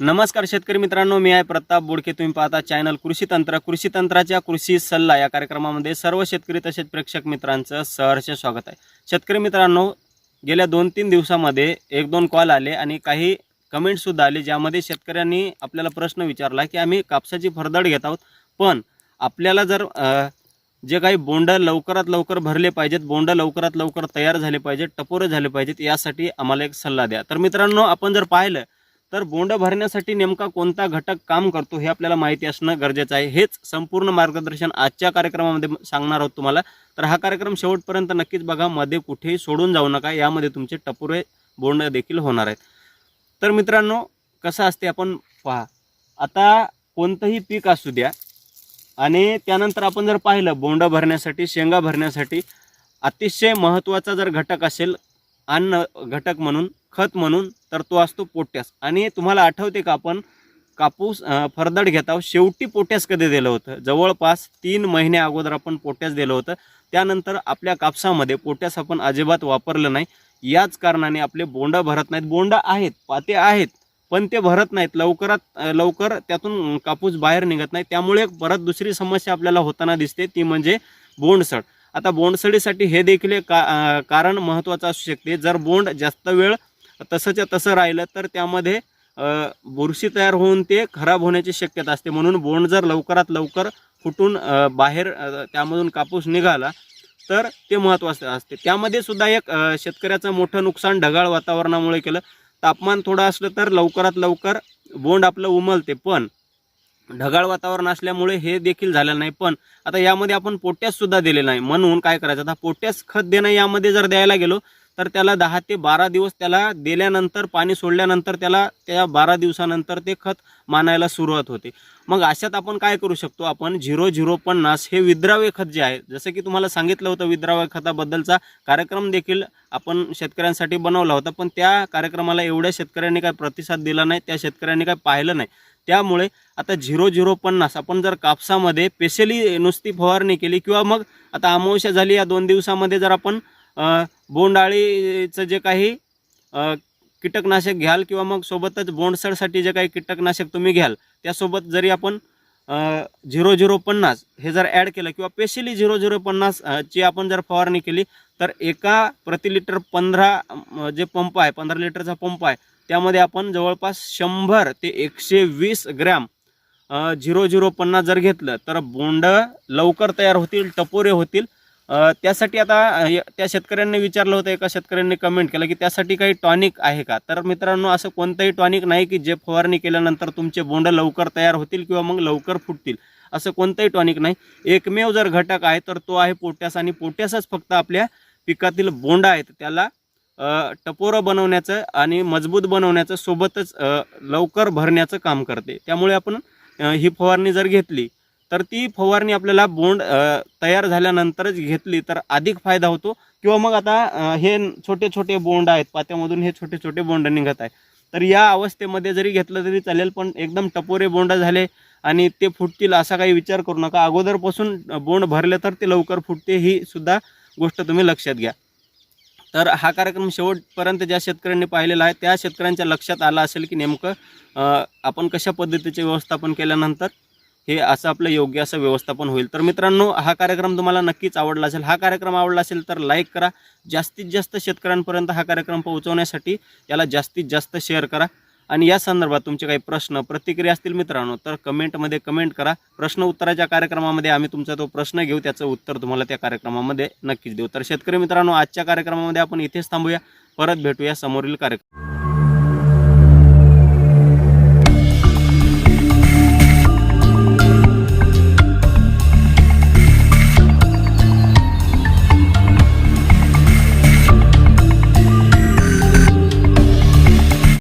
नमस्कार शेतकरी मित्रांनो मी आहे प्रताप बोडके. तुम्ही पाहता चॅनल कृषी तंत्र. कृषी तंत्राच्या कृषी सल्ला या कार्यक्रमामध्ये सर्व शेतकरी तसेच प्रेक्षक मित्रांचं सहर्ष स्वागत आहे. शेतकरी मित्रांनो गेल्या दोन तीन दिवसामध्ये एक दोन कॉल आले आणि काही कमेंटसुद्धा आले ज्यामध्ये शेतकऱ्यांनी आपल्याला प्रश्न विचारला की आम्ही कापसाची फरदड घेत आहोत. पण आपल्याला जर जे काही बोंड लवकरात लवकर भरले पाहिजेत बोंड लवकरात लवकर तयार झाले पाहिजेत टपोरे झाले पाहिजेत यासाठी आम्हाला एक सल्ला द्या. तर मित्रांनो आपण जर पाहिलं तर बोंड भरण्यासाठी नेमका कोणता घटक काम करतो हे आपल्याला माहिती असणं गरजेचं आहे. हेच संपूर्ण मार्गदर्शन आजच्या कार्यक्रमामध्ये सांगणार आहोत तुम्हाला. तर हा कार्यक्रम शेवटपर्यंत नक्कीच बघा. मध्ये कुठेही सोडून जाऊ नका. यामध्ये तुमचे टपुरे बोंड देखील होणार आहेत. तर मित्रांनो कसं असते आपण पहा. आता कोणतंही पीक असू द्या आणि त्यानंतर आपण जर पाहिलं बोंड भरण्यासाठी शेंगा भरण्यासाठी अतिशय महत्त्वाचा जर घटक असेल अन्न घटक म्हणून खत म्हणून तर तो असतो पोटॅस. आणि तुम्हाला आठवते का आपण कापूस फरदड घेत आहोत शेवटी पोटॅस कधी दिलं होतं? जवळपास तीन महिने अगोदर आपण पोटॅस दिलं होतं. त्यानंतर आपल्या कापसामध्ये पोटॅस आपण अजिबात वापरलं नाही. याच कारणाने आपले बोंड भरत नाहीत. बोंड आहेत पाते आहेत पण ते भरत नाहीत. लवकरात लवकर त्यातून कापूस बाहेर निघत नाही. त्यामुळे परत दुसरी समस्या आपल्याला होताना दिसते. ती म्हणजे बोंडसड. आता बोंडसडीसाठी हे देखील एक का कारण महत्त्वाचं असू शकते. जर बोंड जास्त वेळ तसंच्या तसं राहिलं तर त्यामध्ये बुरशी तयार होऊन ते खराब होण्याची शक्यता असते. म्हणून बोंड जर लवकरात लवकर फुटून बाहेर त्यामधून कापूस निघाला तर ते महत्त्वाचं असते. त्यामध्ये सुद्धा एक शेतकऱ्याचं मोठं नुकसान ढगाळ वातावरणामुळे केलं. तापमान थोडं असलं तर लवकरात लवकर बोंड आपलं उमलते पण ढगाळ वातावरण असल्यामुळे हे देखील झालेलं नाही. पण आता यामध्ये आपण पोट्यास सुद्धा दिले नाही. म्हणून काय करायचं? आता पोट्यास खत देणं यामध्ये जर द्यायला गेलो तर त्याला दहा ते बारा दिवस त्याला दिल्यानंतर पाणी सोडल्यानंतर त्याला त्या बारा दिवसानंतर ते खत मानायला सुरुवात होते. मग अशात आपण काय करू शकतो? आपण झिरो झिरो पन्नास हे विद्राव्य खत जे आहे जसं की तुम्हाला सांगितलं होतं विद्राव्य खताबद्दलचा कार्यक्रम देखील आपण शेतकऱ्यांसाठी बनवला होता पण त्या कार्यक्रमाला एवढ्या शेतकऱ्यांनी काय प्रतिसाद दिला नाही त्या शेतकऱ्यांनी काय पाहिलं नाही. त्यामुळे आता झिरो झिरो पन्नास आपण जर कापसामध्ये स्पेशली नुसती फवारणी केली किंवा मग आता अमावस्या झाली या दोन दिवसामध्ये जर आपण बोंडाळीचं जे काही कीटकनाशक घ्याल किंवा मग सोबतच बोंडसळसाठी जे काही कीटकनाशक तुम्ही घ्याल त्यासोबत जरी आपण झिरो झिरो पन्नास हे जर ॲड केलं किंवा स्पेशली झिरो झिरो पन्नासची आपण जर फवारणी केली तर एका प्रति लिटर पंधरा जे पंप आहे पंधरा लिटरचा पंप आहे त्यामध्ये आपण जवळपास शंभर ते एकशे वीस ग्रॅम झिरो झिरो पन्नास जर घेतलं तर बोंड लवकर तयार होतील टपोरे होतील त्यासाठी आता य- त्या शेतकऱ्यांनी विचारलं होतं एका शेतकऱ्यांनी कमेंट केलं की त्यासाठी काही टॉनिक आहे का? तर मित्रांनो असं कोणतंही टॉनिक नाही की जे फवारणी केल्यानंतर तुमचे बोंड लवकर तयार होतील किंवा मग लवकर फुटतील. असं कोणतंही टॉनिक नाही. एकमेव जर घटक आहे तर तो आहे पोटॅस आणि पोटॅसच फक्त आपल्या पिकातील बोंड आहेत. त्याला टपोरं बनवण्याचं आणि मजबूत बनवण्याचं सोबतच लवकर भरण्याचं काम करते. त्यामुळे आपण ही फवारणी जर घेतली तर ती फवारणी आपल्याला बोंड तयार झाल्यानंतरच घेतली तर अधिक फायदा होतो. किंवा मग आता हे छोटे छोटे बोंड आहेत पात्यामधून हे छोटे छोटे बोंड निघत आहे तर या अवस्थेमध्ये जरी घेतलं तरी चालेल पण एकदम टपोरे बोंड झाले आणि ते फुटतील असा काही विचार करू नका. अगोदरपासून बोंड भरले तर ते लवकर फुटते ही सुद्धा गोष्ट तुम्ही लक्षात घ्या. तर हा कार्यक्रम शेवटपर्यंत ज्या शेतकऱ्यांनी पाहिलेला आहे त्या शेतकऱ्यांच्या लक्षात आला असेल की नेमकं आपण कशा पद्धतीचे व्यवस्थापन केल्यानंतर हे असं आपलं योग्य असं व्यवस्थापन होईल. तर मित्रांनो हा कार्यक्रम तुम्हाला नक्कीच आवडला असेल. हा कार्यक्रम आवडला असेल तर लाईक करा. जास्तीत जास्त शेतकऱ्यांपर्यंत हा कार्यक्रम पोहोचवण्यासाठी याला जास्तीत जास्त शेअर करा. आणि या संदर्भात तुमचे काही प्रश्न प्रतिक्रिया असतील मित्रांनो तर कमेंटमध्ये कमेंट करा. प्रश्न उत्तराच्या कार्यक्रमामध्ये आम्ही तुमचा तो प्रश्न घेऊ त्याचं उत्तर तुम्हाला त्या कार्यक्रमामध्ये नक्कीच देऊ. तर शेतकरी मित्रांनो आजच्या कार्यक्रमामध्ये आपण इथेच थांबूया. परत भेटूया समोरील कार्यक्रम